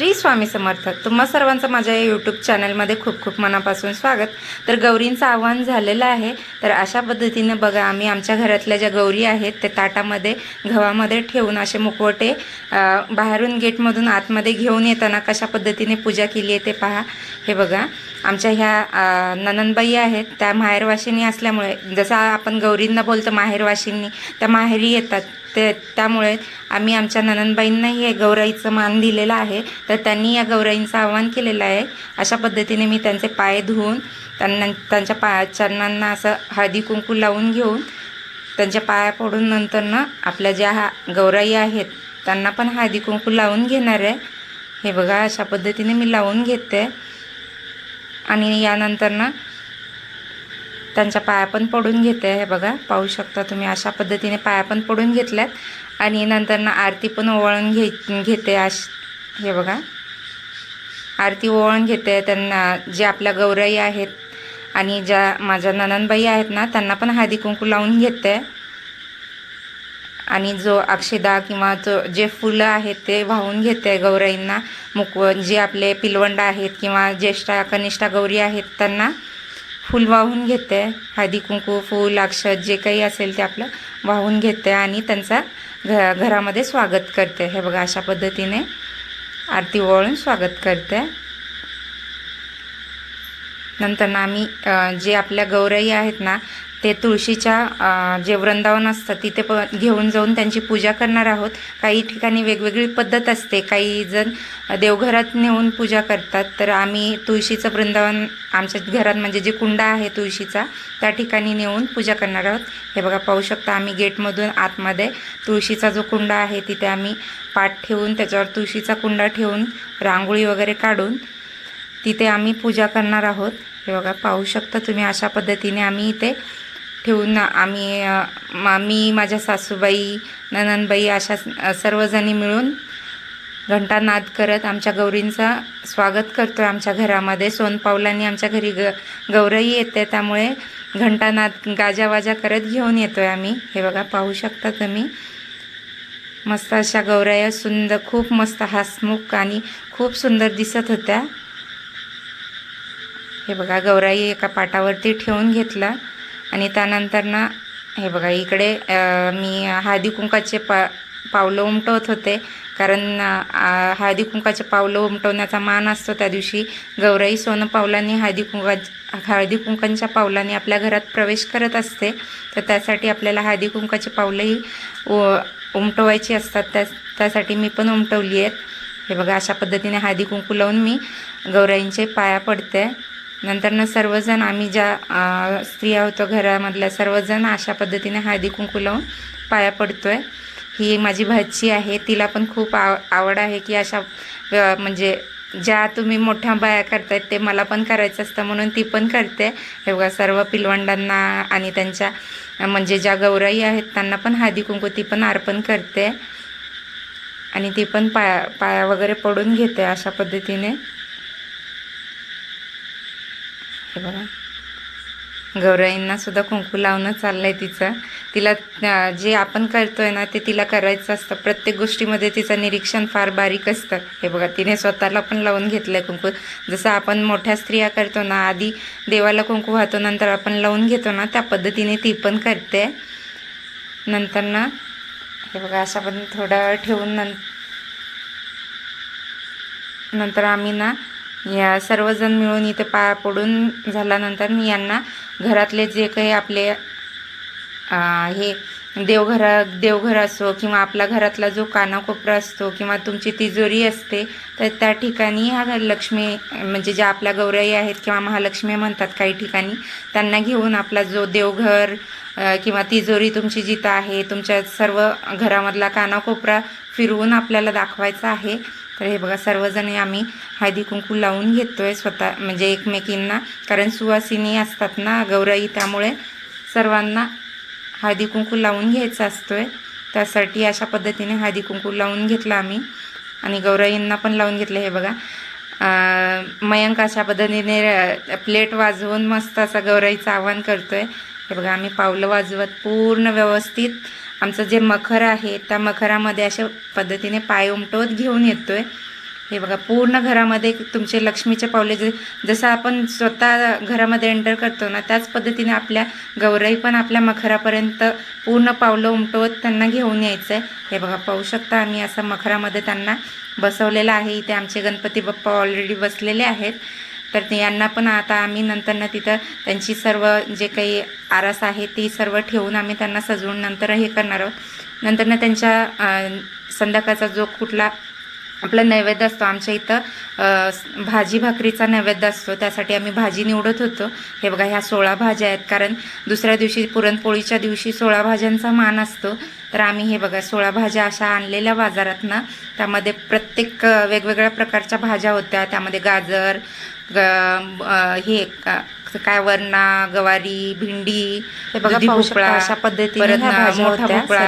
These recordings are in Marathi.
श्री स्वामी समर्थ. तुम्हा सर्वांचं माझ्या या यूट्यूब चॅनलमध्ये खूप खूप मनापासून स्वागत. तर गौरींचं आव्हान झालेलं आहे तर अशा पद्धतीने बघा आम्ही आमच्या घरातल्या ज्या गौरी आहेत ते ताटामध्ये गव्हामध्ये ठेवून असे मुखवटे बाहेरून गेटमधून आतमध्ये घेऊन येताना कशा पद्धतीने पूजा केली आहे ते पहा. हे बघा आमच्या ह्या ननंदबाई आहेत त्या माहेरवाशिनी असल्यामुळे जसं आपण गौरींना बोलतो माहेरवाशिनी त्या माहेरी येतात. ते त्यामुळे आम्ही आमच्या ननंदबाईंनाही हे गौराईचं मान दिलेलं आहे. तर त्यांनी या गौराईंचं आवाहन केलेलं आहे. अशा पद्धतीने मी त्यांचे पाय धुवून त्यांना त्यांच्या पाया चरणांना असं हळदी कुंकू लावून घेऊन त्यांच्या पाया पडून नंतर ना आपल्या ज्या हा गौराई आहेत त्यांना पण हळदी कुंकू लावून घेणार आहे. हे बघा अशा पद्धतीने मी लावून घेते. आणि यानंतर ना त्यांच्या पाया पण पडून घेते. हे बघा पाहू शकता तुम्ही अशा पद्धतीने पाया पण पडून घेतल्यात. आणि नंतर ना आरती पण ओवाळून घे घेते अश हे बघा. आरती ओळण घेते त्यांना जे आपल्या गौराई आहेत आणि ज्या माझ्या ननंदबाई आहेत ना त्यांना पण हळदी कुंकू लावून घेते. आणि जो अक्षदा किंवा जो जे फुलं आहेत ते वाहून घेते गौराईंना. मुकवण जे आपले पिलवंड आहेत किंवा ज्येष्ठा कनिष्ठा गौरी आहेत त्यांना फुल वाहून घेते. हळदी कुंकू फूल अक्षत जे काही असेल ते आपलं वाहून घेते आणि त्यांचा घ घरामध्ये स्वागत करते. हे बघा अशा पद्धतीने आरती ओवाळून स्वागत करते. नंतर ना आम्ही जे आपल्या गौराई आहेत ना ते तुळशीच्या जे वृंदावन असतं तिथे प घेऊन जाऊन त्यांची पूजा करणार आहोत. काही ठिकाणी वेगवेगळी पद्धत असते. काही जण देवघरात नेऊन पूजा करतात. तर आम्ही तुळशीचं वृंदावन आमच्या घरात म्हणजे जे कुंडा आहे तुळशीचा त्या ठिकाणी नेऊन पूजा करणार आहोत. हे बघा पाहू शकता आम्ही गेटमधून आतमध्ये तुळशीचा जो कुंडा आहे तिथे आम्ही पाठ ठेवून त्याच्यावर तुळशीचा कुंडा ठेवून रांगोळी वगैरे काढून तिथे आम्ही पूजा करणार आहोत. हे बघा पाहू शकता तुम्ही अशा पद्धतीने आम्ही इथे ठेवून आम्ही मामी मी माझ्या सासूबाई ननंदबाई अशा सर्वजणी मिळून घंटानाद करत आमच्या गौरींचा स्वागत करतो आहे आमच्या घरामध्ये. सोनपावलांनी आमच्या घरी ग गौरई येते त्यामुळे घंटानाद गाजावाजा करत घेऊन येतो आहे आम्ही. हे बघा पाहू शकता तुम्ही. मस्त अशा गौराया सुंदर खूप मस्त हसमुख आणि खूप सुंदर दिसत होत्या. हे बघा गौराई एका पाटावरती ठेवून घेतला. आणि त्यानंतर ना हे बघा इकडे मी हळदी कुंकाचे पा पावलं उमटवत होते. कारण हळदी कुंकाचे पावलं उमटवण्याचा मान असतो त्या दिवशी. गौराई सोनं पावलांनी हळदी कुंका हळदी कुंकांच्या पावलांनी आपल्या घरात प्रवेश करत असते. तर त्यासाठी आपल्याला हळदी कुंकाची पावलंही उमटवायची असतात. त्या त्यासाठी मी पण उमटवली आहेत. हे बघा अशा पद्धतीने हळदी कुंकू लावून मी गौराईंचे पाया पडते. नंतरनं सर्वजण आम्ही ज्या स्त्रिया होतो घरामधल्या सर्वजण अशा पद्धतीने हळदी कुंकू लावून पाया पडतोय. ही माझी भाची आहे. तिला पण खूप आव आवड आहे की अशा म्हणजे ज्या तुम्ही मोठ्या बाया करतायत ते मला पण करायचं असतं म्हणून ती पण करते. हे बघा सर्व पिलवंडांना आणि त्यांच्या म्हणजे ज्या गौराई आहेत त्यांना पण हळदी कुंकू ती पण अर्पण करते. आणि ती पण पाया पाया वगैरे पडून घेते अशा पद्धतीने. हे बघा. गौराईंनासुद्धा कुंकू लावणं चाललं आहे तिचं. तिला जे आपण करतो आहे ना ते तिला करायचं असतं. प्रत्येक गोष्टीमध्ये तिचं निरीक्षण फार बारीक असतं. हे बघा तिने स्वतःला पण लावून घेतलं आहे कुंकू. जसं आपण मोठ्या स्त्रिया करतो ना आधी देवाला कुंकू वाहतो नंतर आपण लावून घेतो ना त्या पद्धतीने ती पण करते. नंतर ना हे बघा असं पण थोडं ठेवून नंतर आम्ही ना या सर्वजण मिळून इथे पाया पडून झाल्यानंतर मी यांना घरातले जे काही आपले हे देवघरा देवघर असो किंवा आपला घरातला जो कानाकोपरा असतो किंवा तुमची तिजोरी असते तर त्या ठिकाणी ह्या लक्ष्मी म्हणजे ज्या आपल्या गौराई आहेत किंवा महालक्ष्मी म्हणतात काही ठिकाणी त्यांना घेऊन आपला जो देवघर किंवा तिजोरी तुमची जिथं आहे तुमच्या सर्व घरामधला कानाकोपरा फिरवून आपल्याला दाखवायचा आहे. तर हे बघा सर्वजणी आम्ही हळदी कुंकू लावून आहे स्वतः म्हणजे एकमेकींना. कारण सुवासिनी असतात ना गौराई त्यामुळे सर्वांना हळदी कुंकू लावून घ्यायचा आहे त्यासाठी अशा पद्धतीने हळदी कुंकू लावून घेतला आम्ही. आणि गौराईंना पण लावून घेतलं हे बघा. मयंक अशा पद्धतीने प्लेट वाजवून मस्त असा गौराईचं आवाहन आहे हे बघा आम्ही पावलं वाजवत पूर्ण व्यवस्थित आमचं जे मखर आहे त्या मखरामध्ये अशा पद्धतीने पाय उमटवत घेऊन येतो आहे हे बघा पूर्ण घरामध्ये तुमचे लक्ष्मीचे पावले जे जसं आपण स्वतः घरामध्ये एंटर करतो ना त्याच पद्धतीने आपल्या गौराई पण आपल्या मखरापर्यंत पूर्ण पावलं उमटवत त्यांना घेऊन यायचं आहे हे बघा पाहू शकता आम्ही असं मखरामध्ये त्यांना बसवलेलं आहे. इथे आमचे गणपती बाप्पा ऑलरेडी बसलेले आहेत. तर यांना पण आता आम्ही नंतरनं तिथं त्यांची सर्व जे काही आरास आहे ती सर्व ठेवून आम्ही त्यांना सजवून नंतर हे करणार आहोत. नंतरनं त्यांच्या संध्याकाळचा जो कुठला आपला नैवेद्य असतो आमच्या इथं भाजी भाकरीचा नैवेद्य असतो त्यासाठी आम्ही भाजी निवडत होतो. हे बघा ह्या सोळा भाज्या आहेत. कारण दुसऱ्या दिवशी पुरणपोळीच्या दिवशी सोळा भाज्यांचा मान असतो. तर आम्ही हे बघा सोळा भाज्या अशा आणलेल्या बाजारातनं. त्यामध्ये प्रत्येक वेगवेगळ्या प्रकारच्या भाज्या होत्या. त्यामध्ये गाजर ग हे का- काय वरणा गवारी भेंडी हे बघा भोपळा, अशा पद्धतीने मोठा भोपळा,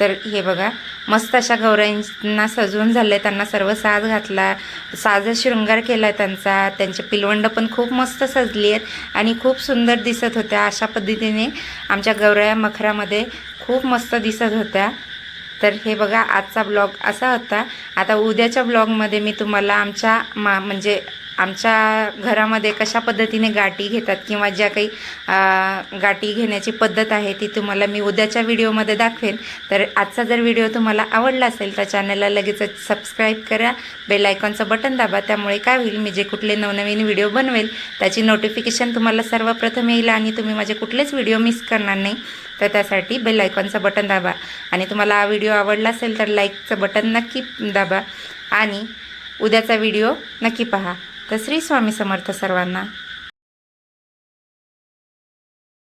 तर हे बघा मस्त अशा गौराईंना सजवून झाले त्यांना सर्व साज घातला साज शृंगार केला त्यांचा त्यांचे पिलवंड पण खूप मस्त सजली आहेत आणि खूप सुंदर दिसत होत्या अशा पद्धतीने आमच्या गौराया मखरामध्ये खूप मस्त दिसत होत्या. तर हे बघा आजचा ब्लॉग असा होता. आता उद्याच्या ब्लॉगमध्ये मी तुम्हाला आमच्या मा म्हणजे आमच्या घरामध्ये कशा पद्धतीने गाठी घेतात किंवा ज्या काही गाठी घेण्याची पद्धत आहे ती तुम्हाला मी उद्याच्या व्हिडिओमध्ये दाखवेन. तर आजचा जर व्हिडिओ तुम्हाला आवडला असेल तर चॅनलला लगेचच सबस्क्राईब करा बेल आयकॉनचं बटन दाबा त्यामुळे काय होईल मी जे कुठले नवनवीन व्हिडिओ बनवेल त्याची नोटिफिकेशन तुम्हाला सर्वप्रथम येईल आणि तुम्ही माझे कुठलेच व्हिडिओ मिस करणार नाही. तर त्यासाठी बेल आयकॉनचं बटन दाबा. आणि तुम्हाला हा व्हिडिओ आवडला असेल तर लाईकचं बटन नक्की दाबा. आणि उद्याचा व्हिडिओ नक्की पहा. तर श्री स्वामी समर्थ सर्वांना?